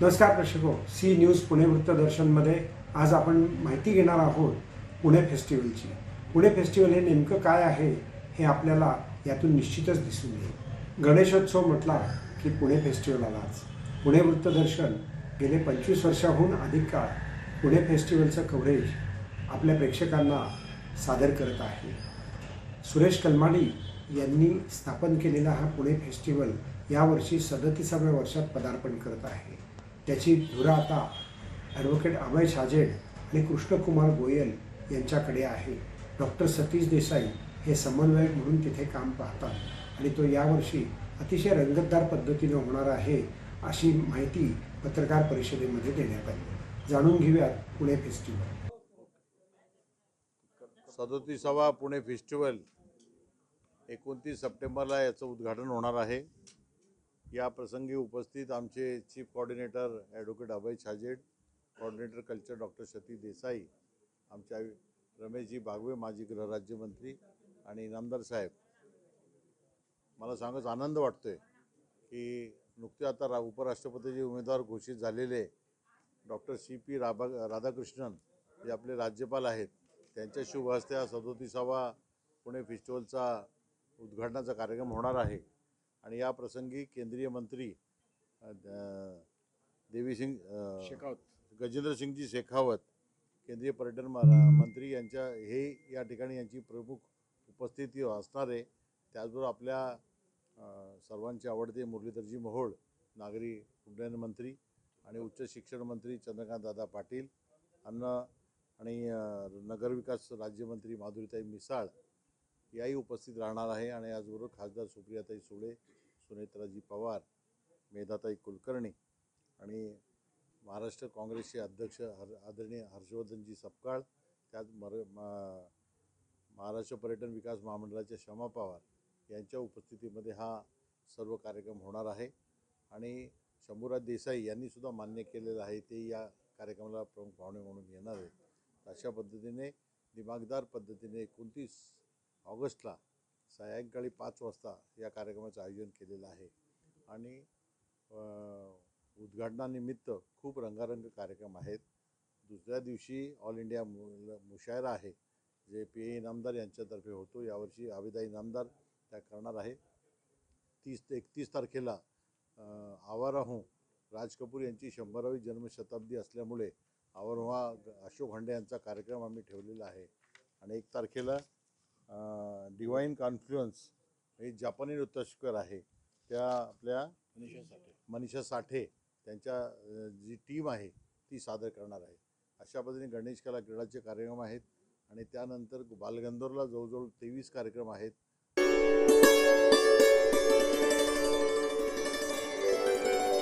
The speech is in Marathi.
नमस्कार प्रेक्षको सी न्यूज पुणे वृत्तदर्शनमध्ये आज आपण माहिती घेणार आहोत पुणे फेस्टिवलची. पुणे फेस्टिवल हे नेमकं काय आहे हे आपल्याला यातून निश्चितच दिसून येईल. गणेशोत्सव म्हटला की पुणे फेस्टिवल आलाच. पुणे वृत्तदर्शन गेले पंचवीस वर्षाहून अधिक काळ पुणे फेस्टिवलचं कव्हरेज आपल्या प्रेक्षकांना सादर करत आहे. सुरेश कलमाडी यांनी स्थापन केलेला हा पुणे फेस्टिवल यावर्षी सदतीसाव्या वर्षात पदार्पण करत आहे. त्याची धुरा आता ॲडव्होकेट अभय छाजेड आणि कृष्णकुमार गोयल यांच्याकडे आहे. डॉक्टर सतीश देसाई हे समन्वयक म्हणून तिथे काम पाहतात आणि तो यावर्षी अतिशय रंगतदार पद्धतीनं होणार आहे अशी माहिती पत्रकार परिषदेमध्ये देण्यात आली. जाणून घेऊयात पुणे फेस्टिवल सदोतीसावा पुणे फेस्टिवल एकोणतीस सप्टेंबरला याचं उद्घाटन होणार आहे. या प्रसंगी उपस्थित आमचे chief coordinator advocate Abhay Chhajed coordinator culture doctor Sati Desai आमच्या रमेशजी बागवे माजी गृहराज्यमंत्री आणि इनामदार साहेब. मला सांगच आनंद वाटतोय की नुकते आता रा उपराष्ट्रपतीचे उमेदवार घोषित झालेले डॉक्टर सी पी राभा राधाकृष्णन जे आपले राज्यपाल आहेत त्यांच्या शुभ हस्ते हा सदोतीसावा पुणे फेस्टिवलचा उद्घाटनाचा कार्यक्रम होणार आहे. आणि या प्रसंगी केंद्रीय मंत्री देवीसिंग अ, शेकावत गजेंद्रसिंगजी शेखावत. केंद्रीय पर्यटन मंत्री यांच्या हे या ठिकाणी यांची प्रमुख उपस्थिती असणार आहे. त्याचबरोबर आपल्या सर्वांचे आवडते मुरलीधरजी मोहोळ नागरी उड्डयन मंत्री आणि उच्च शिक्षण मंत्री चंद्रकांत दादा पाटील अन्न आणि नगरविकास राज्यमंत्री माधुरीताई मिसाळ याही उपस्थित राहणार आहे. आणि याचबरोबर खासदार सुप्रियाताई सुळे सुनेत्राजी पवार मेधाताई कुलकर्णी आणि महाराष्ट्र काँग्रेसचे अध्यक्ष हर आदरणीय हर्षवर्धनजी सपकाळ त्यात मर मा- महाराष्ट्र पर्यटन विकास महामंडळाचे शमा पवार यांच्या उपस्थितीमध्ये हा सर्व कार्यक्रम होणार आहे. आणि शंभूराज देसाई यांनीसुद्धा मान्य केलेलं आहे ते या कार्यक्रमाला प्रमुख पाहुणे म्हणून येणार आहेत. अशा पद्धतीने दिमागदार पद्धतीने एकोणतीस ऑगस्टला सायंकाळी पाच वाजता या कार्यक्रमाचं आयोजन केलेलं आहे. आणि उद्घाटनानिमित्त खूप रंगारंग कार्यक्रम आहेत. दुसऱ्या दिवशी ऑल इंडिया मु मुशायरा आहे जे पी ए इनामदार यांच्यातर्फे होतो. यावर्षी आविदा इनामदार त्या करणार आहे. तीस ते एकतीस तारखेला आवाराहू राज कपूर यांची शंभरावी जन्मशताब्दी असल्यामुळे आवार अशोक हंडे यांचा कार्यक्रम आम्ही ठेवलेला आहे. आणि एक तारखेला डिवाईन कॉन्फ्लुअन्स हे जापानी नृत्यस्कर आहे. त्या आपल्या मनीषा साठे. मनीषा साठे त्यांच्या जी टीम आहे ती सादर करणार आहे. अशा पद्धतीने गणेश कला क्रीडाचे कार्यक्रम आहेत आणि त्यानंतर बालगंधर्वला जवळजवळ तेवीस कार्यक्रम आहेत.